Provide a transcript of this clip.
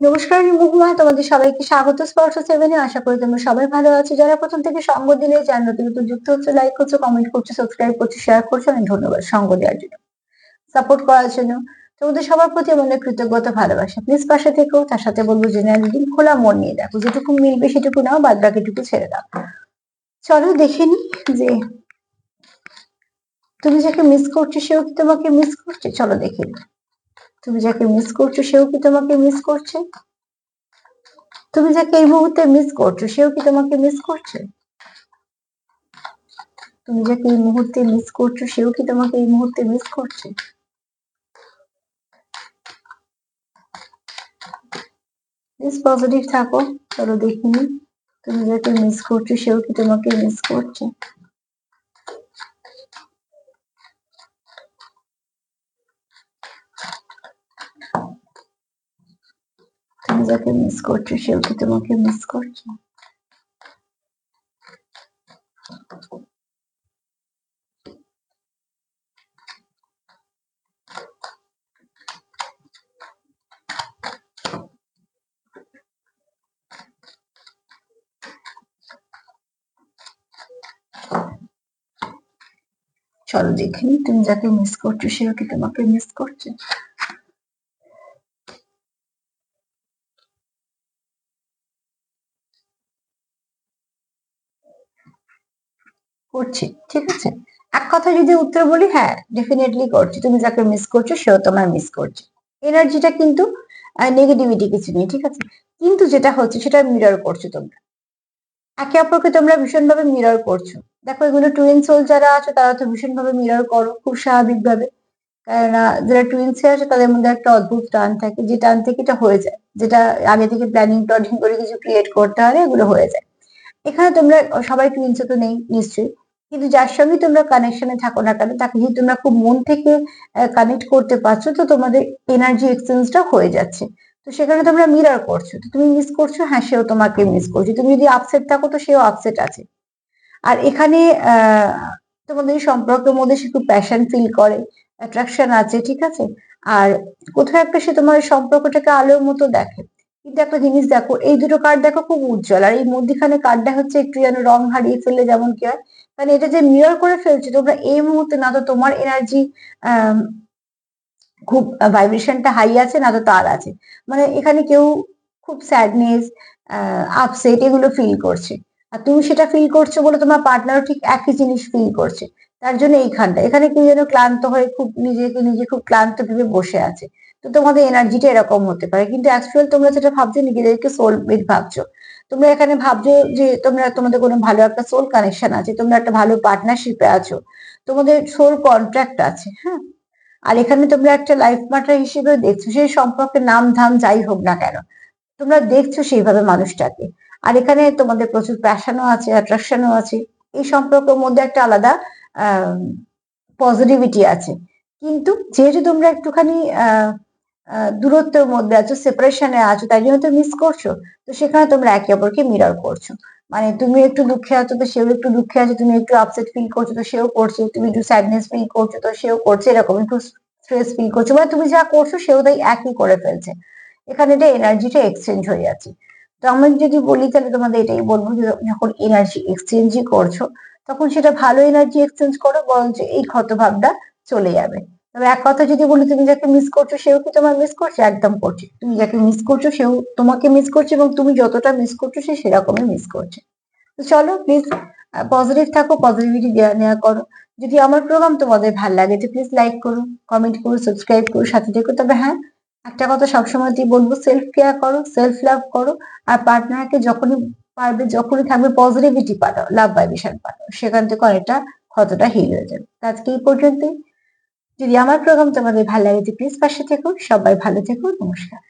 নমস্কার মহুয়া। তোমাদের সবাইকে স্বাগত। স্পর্শ সেভেনে আশা করি তোমরা সবাই ভালো আছো। যারা প্রথম থেকে সঙ্গ দিলে যার নতুন নতুন যুক্ত হচ্ছে লাইক করছ কমেন্ট করছ সাবস্ক্রাইব করছ শেয়ার করছ অনেক ধন্যবাদ সঙ্গ দেওয়ার জন্য। সাপোর্ট করার জন্য তোমাদের সবার প্রতি মনে কৃতজ্ঞতা, ভালোবাসা। প্লিজ পাশে থেকেও তার সাথে বলব জেনারেল খোলা মন নিয়ে দেখো। যেটুকু মিলবে সেটুকু নাও, বাদ বাকিটুকু ছেড়ে দাও। চলো দেখে নি যে তুমি যাকে মিস করছ, সেও কি তোমাকে মিস করছে? চলো দেখে নি। তুমি যাকে মিস করছ, সেও কি তোমাকে মিস করছে? তুমি যাকে এই মুহূর্তে মিস করছ, সেও কি তোমাকে মিস করছে? তুমি যাকে এই মুহূর্তে মিস করছ, সেও কি তোমাকে এই মুহূর্তে মিস করছে? প্লিজ পজিটিভ থাকো, চলো দেখিনি। তুমি যাকে মিস করছ, সেও কি তোমাকে মিস করছে তুমি যাকে মিস করছ, সেও কি তোমাকে মিস করছে? চলো দেখে তুমি যাকে মিস করছ, সেও কি তোমাকে মিস করছে? করছি, ঠিক আছে? এক কথা যদি উত্তর বলি হ্যাঁ ডেফিনেটলি করছি। তুমি যাকে মিস করছ, সেও তোমার মিস করছে। এনার্জিটা কিন্তু নেগেটিভিটি কিছু নেই, ঠিক আছে? কিন্তু যেটা হচ্ছে, সেটা মিরর করছ তোমরা। একে অপরকে তোমরা ভীষণভাবে মিরর করছ। দেখো, এগুলো টুইন সোল যারা আছে, তারা তো ভীষণভাবে মিরর করো, খুব স্বাভাবিকভাবে। কেননা যারা টুইন্সে আছে, তাদের মধ্যে একটা অদ্ভুত টান থাকে। যে টান থেকে এটা হয়ে যায়। যেটা আগে থেকে প্ল্যানিং টনিং করে কিছু ক্রিয়েট করতে হবে এগুলো হয়ে যায়। এখানে তোমরা সবাই টুইন্সে তো নেই, নিশ্চয়ই। কিন্তু যার সঙ্গে তোমরা কানেকশনে থাকো না কেন, তাকে যদি তোমরা খুব মন থেকে কানেক্ট করতে পারছ, তো তোমাদের এনার্জি এক্সচেঞ্জটা হয়ে যাচ্ছে। তো সেখানে তোমরা মিরার করছ। তো তুমি মিস করছ হ্যাঁ সেও তোমাকে মিস করছে। তুমি যদি আপসেট থাকো, তো সেও আপসেট আছে। আর এখানে তোমাদের সম্পর্কের মধ্যে সে খুব প্যাশন ফিল করে অ্যাট্রাকশন আছে, ঠিক আছে? আর কোথাও একটা সে তোমার সম্পর্কটাকে আলোর মতো দেখে। কিন্তু একটা জিনিস দেখো, এই দুটো কার্ড দেখো খুব উজ্জ্বল। আর এই মধ্যখানে কার্ডটা হচ্ছে একটু যেন রং হারিয়ে ফেললে যেমন কি হয়। মানে এটা যে মিরর করে ফেলছে, তোমরা এই মুহূর্তে না তো তোমার এনার্জি খুব ভাইব্রেশনটা হাই আছে, না তো তার আছে। মানে এখানে কেউ খুব স্যাডনেস আপসেট এগুলো ফিল করছে। আর তুমি সেটা ফিল করছ বলে তোমার পার্টনারও ঠিক একই জিনিস ফিল করছে। তার জন্য এইখানটা এখানে কেউ যেন ক্লান্ত হয়ে খুব নিজেকে নিজে খুব ক্লান্ত ভেবে বসে আছে। তো তোমাদের এনার্জিটা এরকম হতে পারে। কিন্তু অ্যাকচুয়াল তোমরা যেটা ভাবছ নিজেদেরকে সোলমেট ভাবছ। তোমরা এখানে ভাবছ যে তোমরা, তোমাদের কোনো ভালো একটা সোল কানেকশন আছে, তোমরা একটা ভালো পার্টনারশিপে আছো। তোমাদের সোল কন্ট্রাক্ট আছে হ্যাঁ? আর এখানে তোমরা একটা লাইফ পার্টনার হিসেবে দেখছ সেই সম্পর্কে নাম ধাম যাই হোক না কেন, তোমরা দেখছ সেইভাবে মানুষটাকে। আর এখানে তোমাদের প্রচুর প্যাশনও আছে অ্যাট্রাকশনও আছে, এই সম্পর্কের মধ্যে একটা আলাদা পজিটিভিটি আছে। কিন্তু যেহেতু তোমরা একটুখানি দূরত্বের মধ্যে আছো সেপারেশনে আছো, তাই জন্য তো মিস করছ। তো সেখানে তোমরা একে অপরকে মিরর করছ। মানে তুমি একটু দুঃখে আছো তো সেও একটু দুঃখে আছে, তুমি একটু আপসেট ফিল করছ তো সেও করছে, তুমি একটু স্যাডনেস ফিল করছ তো সেও করছে, এরকম একটু স্ট্রেস ফিল করছ। মানে তুমি যা করছ সেও তাই একই করে ফেলছে। এখানে এটা এনার্জিটা এক্সচেঞ্জ হয়ে যাচ্ছে। তো আমি যদি বলি তাহলে তোমাদের এটাই বলব যে যখন এনার্জি এক্সচেঞ্জই করছ, তখন সেটা ভালো এনার্জি এক্সচেঞ্জ করো, বরঞ্চ এই ক্ষতভাবটা চলে যাবে। তবে এক কথা যদি বলি, তুমি যাকে মিস করছ, সেও কি তোমার মিস করছে? একদম করছে তুমি যাকে মিস করছ, সেও তোমাকে মিস করছে এবং তুমি যতটা মিস করছ, সে সেরকমই মিস করছে। তো চলো প্লিজ পজিটিভ থাকো পজিটিভিটি দেওয়া নেওয়া করো। যদি আমার প্রোগ্রাম তোমাদের ভালো লাগে, তো প্লিজ লাইক করো কমেন্ট করো সাবস্ক্রাইব করো, সাথে থেকো। তবে হ্যাঁ একটা কথা সবসময় দিয়ে বলব সেলফ কেয়ার করো সেলফ লাভ করো, আর পার্টনারকে যখনই পারবে, যখনই থাকবে পজিটিভিটি পাঠাও লাভ ভাইব্রেশন পাঠাও। সেখান থেকে অনেকটা ক্ষতটা হিল হয়ে যাবে। আজকে এই পর্যন্তই। যদি আমার প্রোগ্রাম তোমাদের ভালো লাগে প্লিজ পাশে থেকো সবাই ভালো থেকো নমস্কার।